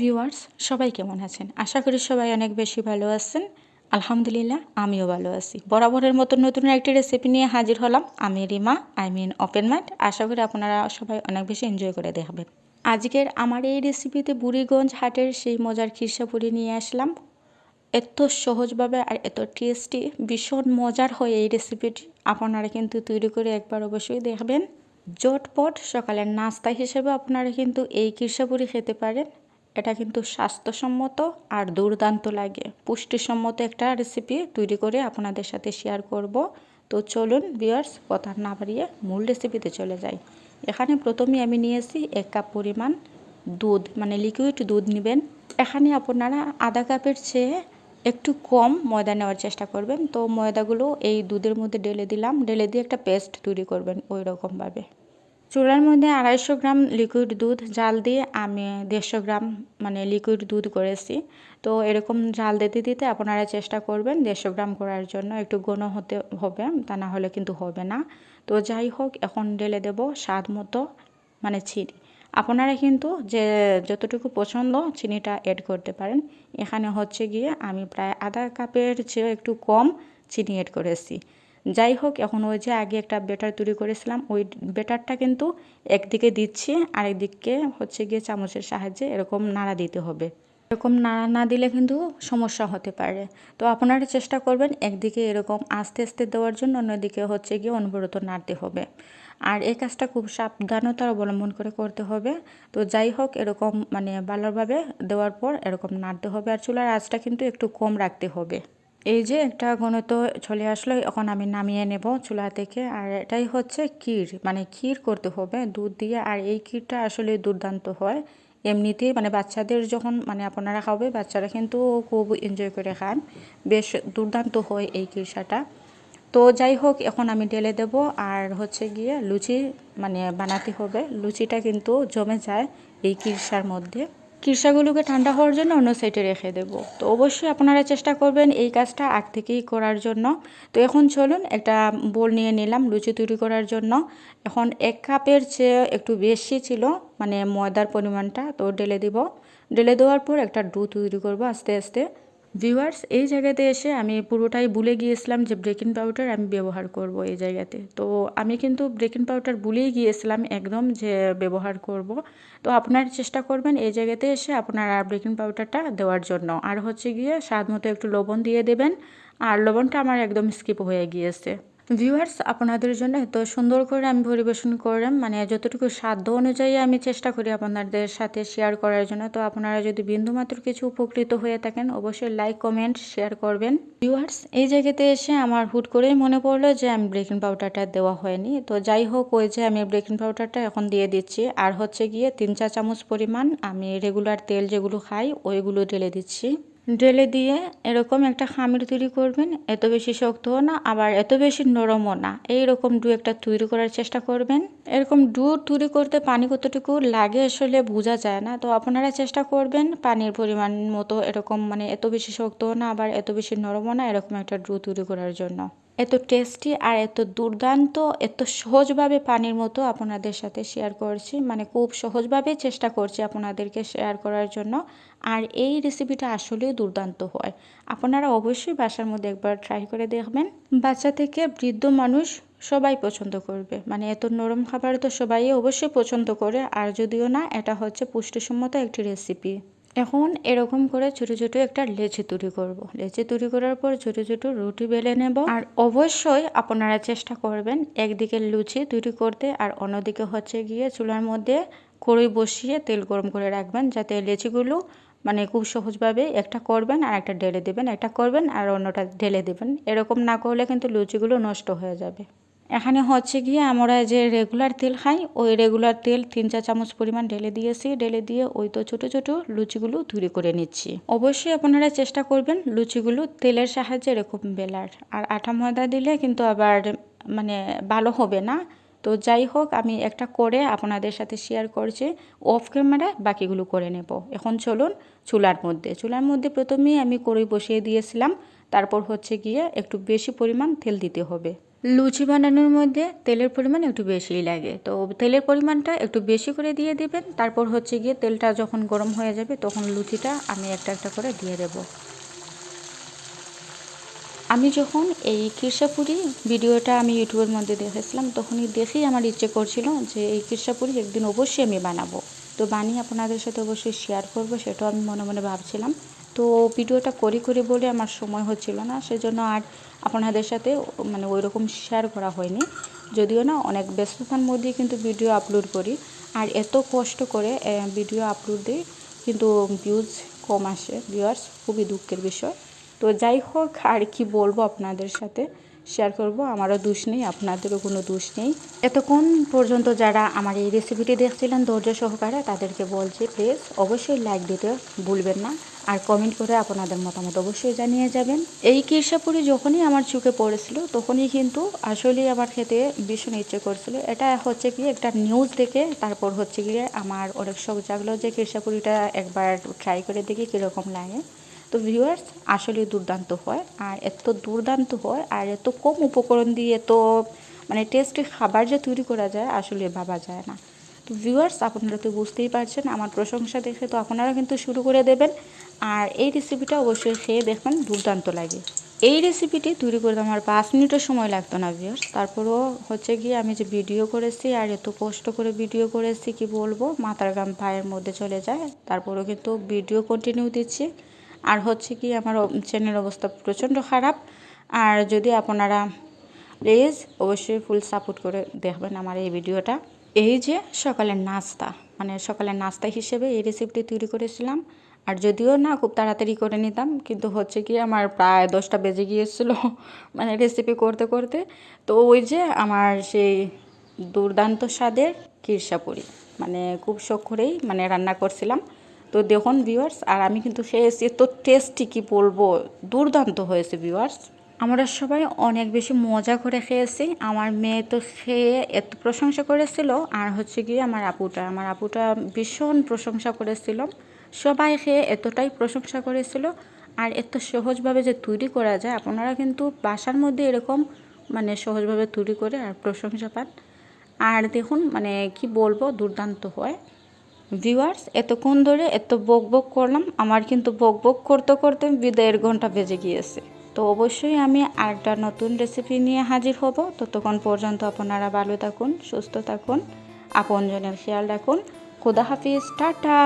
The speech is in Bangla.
ভিউয়ার্স সবাই কেমন আছেন? আশা করি সবাই অনেক বেশি ভালো আছেন। আলহামদুলিল্লাহ, আমিও ভালো আছি। বরাবরের মতো নতুন একটি রেসিপি নিয়ে হাজির হলাম। আমি Rima I mean open mind আশা করি আপনারা সবাই অনেক বেশি এনজয় করে দেখবেন। আজকের আমার এই রেসিপিতে বুড়িগঞ্জ হাটের সেই মজার খিরসাপুরি নিয়ে আসলাম। এত সহজভাবে আর এত টেস্টি ভীষণ মজার হয় এই রেসিপিটি আপনারা কিন্তু তৈরি করে একবার অবশ্যই দেখবেন। জটপট সকালের নাস্তা হিসেবে আপনারা কিন্তু এই কিরসাপুরি খেতে পারেন। এটা কিন্তু স্বাস্থ্যসম্মত আর দুর্দান্ত লাগে। পুষ্টিসম্মত একটা রেসিপি তৈরি করে আপনাদের সাথে শেয়ার করব। তো চলুন বিয়ার্স কথা না বাড়িয়ে মূল রেসিপিতে চলে যাই। এখানে প্রথমে আমি নিয়েছি এক কাপ পরিমাণ দুধ মানে লিকুইড দুধ নেবেন। এখানে আপনারা আধা কাপের চেয়ে একটু কম ময়দা নেওয়ার চেষ্টা করবেন। তো ময়দাগুলো এই দুধের মধ্যে ঢেলে দিলাম। ঢেলে দিয়ে একটা পেস্ট তৈরি করবেন ওই রকমভাবে চুলার মধ্যে আড়াইশো গ্রাম লিকুইড দুধ, জাল দিয়ে আমি দেড়শো গ্রাম মানে লিকুইড দুধ করেছি। তো এরকম জাল দিতে দিতে আপনারা চেষ্টা করবেন দেড়শো গ্রাম করার জন্য। একটু ঘন হতে হবে, তা না হলে কিন্তু হবে না। তো যাই হোক, এখন ঢেলে দেব স্বাদ মতো মানে চিনি। আপনারা কিন্তু যে যতটুকু পছন্দ চিনিটা অ্যাড করতে পারেন। এখানে হচ্ছে গিয়ে আমি প্রায় আধা কাপের চেয়ে একটু কম চিনি অ্যাড করেছি। যাই হোক, এখন ওই যে আগে একটা বেটার তৈরি করেছিলাম, ওই বেটারটা কিন্তু একদিকে দিচ্ছি, আরেকদিকে হচ্ছে গিয়ে চামচের সাহায্যে এরকম নাড়া দিতে হবে। এরকম নাড়া না দিলে কিন্তু সমস্যা হতে পারে। তো আপনারা চেষ্টা করবেন একদিকে এরকম আস্তে আস্তে দেওয়ার জন্য, অন্যদিকে হচ্ছে গিয়ে অনবরত নাড়তে হবে। আর এই কাজটা খুব সাবধানতা অবলম্বন করে করতে হবে। তো যাই হোক, এরকম মানে ভালোভাবে দেওয়ার পর এরকম নাড়তে হবে। আর চুলার আঁচটা কিন্তু একটু কম রাখতে হবে। এই যে একটা ঘনত্ব চলে আসলো, এখন আমি নামিয়ে নেব চুলা থেকে। আর এটাই হচ্ছে ক্ষীর মানে ক্ষীর করতে হবে দুধ দিয়ে। আর এই ক্ষীরটা আসলে দুর্দান্ত হয়। এমনিতেই মানে বাচ্চাদের যখন মানে আপনারা খাবে, বাচ্চারা কিন্তু খুব এনজয় করে খান। বেশ দুর্দান্ত হয় এই কিরসাটা তো যাই হোক, এখন আমি ঢেলে দেব। আর হচ্ছে গিয়ে লুচি মানে বানাতে হবে। লুচিটা কিন্তু জমে যায় এই কিরসার মধ্যে। কিরসাগুলোকে ঠান্ডা হওয়ার জন্য অন্য সাইডে রেখে দেব। তো অবশ্যই আপনারা চেষ্টা করবেন এই কাজটা আগ থেকেই করার জন্য। তো এখন চলুন একটা বোল নিয়ে নিলাম, লুচি তৈরি করার জন্য। এখন এক কাপের চেয়ে একটু বেশি ছিল মানে ময়দার পরিমাণটা, তো ঢেলে দিব। ঢেলে দেওয়ার পর একটা ডু তৈরি করব আস্তে আস্তে। ভিউয়ার্স এই জায়গাতে এসে আমি পুরোটাই ভুলে গিয়েছিলাম যে ব্রেকিং পাউডার আমি ব্যবহার করব এই জায়গাতে। তো আমি কিন্তু ব্রেকিং পাউডার ভুলেই গিয়েছিলাম একদম যে ব্যবহার করব। তো আপনার চেষ্টা করবেন এই জায়গাতে এসে আপনারা ব্রেকিং পাউডারটা দেওয়ার জন্য। আর হচ্ছে গিয়ে স্বাদ মতো একটু লবণ দিয়ে দেবেন। আর লবণটা আমার একদম স্কিপ হয়ে গিয়েছে। ভিউয়ার্স আপনাদের জন্য এত সুন্দর করে আমি পরিবেশন করলাম। মানে যতটুকু সাধ্য অনুযায়ী আমি চেষ্টা করি আপনাদের সাথে শেয়ার করার জন্য। তো আপনারা যদি বিন্দুমাত্র কিছু উপকৃত হয়ে থাকেন, অবশ্যই লাইক কমেন্ট শেয়ার করবেন। ভিউয়ার্স এই জায়গাতে এসে আমার হুট করেই মনে পড়ল যে আমি ব্রেকিং পাউডারটা দেওয়া হয়নি। তো যাই হোক, ওই যে আমি ব্রেকিং পাউডারটা এখন দিয়ে দিচ্ছি। আর হচ্ছে গিয়ে তিন চা চামচ পরিমাণ আমি রেগুলার তেল যেগুলো খাই, ওইগুলো ঢেলে দিচ্ছি। ঢেলে দিয়ে এরকম একটা খামির তৈরি করবেন। এত বেশি শক্তও না, আবার এত বেশি নরমও না। এই রকম ডু একটা তৈরি করার চেষ্টা করবেন। এরকম ডু তৈরি করতে পানি কতটুকু লাগে আসলে বোঝা যায় না। তো আপনারা চেষ্টা করবেন পানির পরিমাণ মতো এরকম মানে এত বেশি শক্তও না, আবার এত বেশি নরমও না, এরকম একটা ডু তৈরি করার জন্য। এত টেস্টি আর এত দুর্দান্ত, এত সহজভাবে পানির মতো আপনাদের সাথে শেয়ার করছি। মানে খুব সহজভাবে চেষ্টা করছি আপনাদেরকে শেয়ার করার জন্য। আর এই রেসিপিটা আসলেই দুর্দান্ত হয়। আপনারা অবশ্যই বাসার মধ্যে একবার ট্রাই করে দেখবেন। বাচ্চা থেকে বৃদ্ধ মানুষ সবাই পছন্দ করবে। মানে এত নরম খাবার তো সবাই অবশ্যই পছন্দ করে। আর যদিও না, এটা হচ্ছে পুষ্টিসম্মত একটি রেসিপি এখন এরকম করে ছোটো ছোটো একটা লেচি তৈরি করব। লেচি তৈরি করার পর ছোটো ছোটো রুটি বেলে নেব। আর অবশ্যই আপনারা চেষ্টা করবেন একদিকে লুচি তৈরি করতে আর অন্যদিকে হচ্ছে গিয়ে চুলার মধ্যে কড়ই বসিয়ে তেল গরম করে রাখবেন যাতে লেচিগুলো মানে খুব সহজভাবে একটা করবেন আর একটা ঢেলে দেবেন, একটা করবেন আর অন্যটা ঢেলে দেবেন। এরকম না করলে কিন্তু লুচিগুলো নষ্ট হয়ে যাবে। এখানে হচ্ছে গিয়ে আমরা যে রেগুলার তেল খাই, ওই রেগুলার তেল তিন চার চামচ পরিমাণ ঢেলে দিয়েছি। ঢেলে দিয়ে ওই তো ছোটো ছোটো লুচিগুলো তৈরি করে নিচ্ছি। অবশ্যই আপনারা চেষ্টা করবেন লুচিগুলো তেলের সাহায্যে এরকম বেলার। আর আটা ময়দা দিলে কিন্তু আবার মানে ভালো হবে না। তো যাই হোক, আমি একটা করে আপনাদের সাথে শেয়ার করছি। অফ ক্যামেরায় বাকিগুলো করে নেব। এখন চলুন চুলার মধ্যে। চুলার মধ্যে প্রথমেই আমি কড়ই বসিয়ে দিয়েছিলাম। তারপর হচ্ছে গিয়ে একটু বেশি পরিমাণ তেল দিতে হবে। লুচি বানানোর মধ্যে তেলের পরিমাণ একটু বেশিই লাগে। তো তেলের পরিমাণটা একটু বেশি করে দিয়ে দেবেন। তারপর হচ্ছে গিয়ে তেলটা যখন গরম হয়ে যাবে, তখন লুচিটা আমি একটা একটা করে দিয়ে দেব। আমি যখন এই কিরসাপুরি ভিডিওটা আমি ইউটিউবের মধ্যে দেখেছিলাম, তখনই দেখেই আমার ইচ্ছে করছিল যে এই কিরসাপুরি একদিন অবশ্যই আমি বানাবো। তো বানিয়ে আপনাদের সাথে অবশ্যই শেয়ার করব, সেটাও আমি মনে মনে ভাবছিলাম। তো ভিডিওটা করি করি বলে আমার সময় হচ্ছিল না, সেজন্য আর আপনাদের সাথে মানে ওই রকম শেয়ার করা হয়নি। যদিও না, অনেক ব্যস্ততার মধ্যেই কিন্তু ভিডিও আপলোড করি। আর এত কষ্ট করে ভিডিও আপলোড দিই কিন্তু ভিউজ কম আসে ভিউয়ার্স খুবই দুঃখের বিষয়। তো যাই হোক, আর কি বলব আপনাদের সাথে? শেয়ার করব। আমারও দোষ নেই, আপনাদেরও কোনো দোষ নেই। এতক্ষণ পর্যন্ত যারা আমার এই রেসিপিটি দেখছিলেন ধৈর্য সহকারে, তাদেরকে বলছি প্লিজ অবশ্যই লাইক দিতে ভুলবেন না। আর কমেন্ট করে আপনাদের মতামত অবশ্যই জানিয়ে যাবেন। এই কিরসাপুরি যখনই আমার চোখে পড়েছিল, তখনই কিন্তু আসলেই আমার খেতে ভীষণ ইচ্ছে করছিল। এটা হচ্ছে কি, একটা নিউজ দেখে তারপর হচ্ছে গিয়ে আমার অনেক শখ জাগলো যে কিরসাপুরিটা একবার ট্রাই করে দেখি কীরকম লাগে। তো ভিউয়ার্স আসলে দুর্দান্ত হয়। আর এত দুর্দান্ত হয়, আর এত কম উপকরণ দিয়ে এত মানে টেস্টি খাবার যে তৈরি করা যায়, আসলে ভাবা যায় না। তো ভিউয়ার্স আপনারা তো বুঝতেই পারছেন, আমার প্রশংসা দেখে তো আপনারা কিন্তু শুরু করে দেবেন। আর এই রেসিপিটা অবশ্যই খেয়ে দেখবেন দুর্দান্ত লাগে। এই রেসিপিটি তৈরি করতে আমার পাঁচ মিনিটের সময় লাগতো না ভিউয়ার্স তারপরও হচ্ছে গিয়ে আমি যে ভিডিও করেছি, আর এত কষ্ট করে ভিডিও করেছি, কি বলব, মাথার গাম পায়ের মধ্যে চলে যায়। তারপরেও কিন্তু ভিডিও কন্টিনিউ দিচ্ছি। আর হচ্ছে কি আমার চ্যানেল অবস্থা প্রচণ্ড খারাপ। আর যদি আপনারা প্লিজ অবশ্যই ফুল সাপোর্ট করে দেখবেন আমার এই ভিডিওটা। এই যে সকালের নাস্তা মানে সকালের নাস্তা হিসেবে এই রেসিপিটি তৈরি করেছিলাম। আর যদিও না খুব তাড়াতাড়ি করে নিতাম, কিন্তু হচ্ছে কি আমার প্রায় দশটা বেজে গিয়েছিল মানে রেসিপি করতে করতে। তো ওই যে আমার সেই দুর্দান্ত স্বাদের কিরসাপুরি মানে খুব শখ করেই মানে রান্না করছিলাম। তো দেখুন ভিউয়ার্স আর আমি কিন্তু খেয়েছি এত টেস্টি কি বলব, দুর্দান্ত হয়েছে ভিউয়ার্স আমরা সবাই অনেক বেশি মজা করে খেয়েছি। আমার মেয়ে তো খেয়ে এত প্রশংসা করেছিল, আর হচ্ছে গিয়ে আমার আপুটা। আমার আপুটা ভীষণ প্রশংসা করেছিল। সবাই খেয়ে এতটাই প্রশংসা করেছিল, আর এত সহজভাবে যে তৈরি করা যায়, আপনারা কিন্তু বাসার মধ্যে এরকম মানে সহজভাবে তৈরি করে আর প্রশংসা পান। আর দেখুন মানে কি বলব, দুর্দান্ত হয়। ভিউয়ার্স এতক্ষণ ধরে এত বক বক করলাম, আমার কিন্তু বক বক করতে করতে বিদায়ের ঘণ্টা বেজে গিয়েছে। তো অবশ্যই আমি আরেকটা নতুন রেসিপি নিয়ে হাজির হব। ততক্ষণ পর্যন্ত আপনারা ভালো থাকুন, সুস্থ থাকুন, আপনজনের খেয়াল রাখুন। খুদা হাফিজ, টাটা!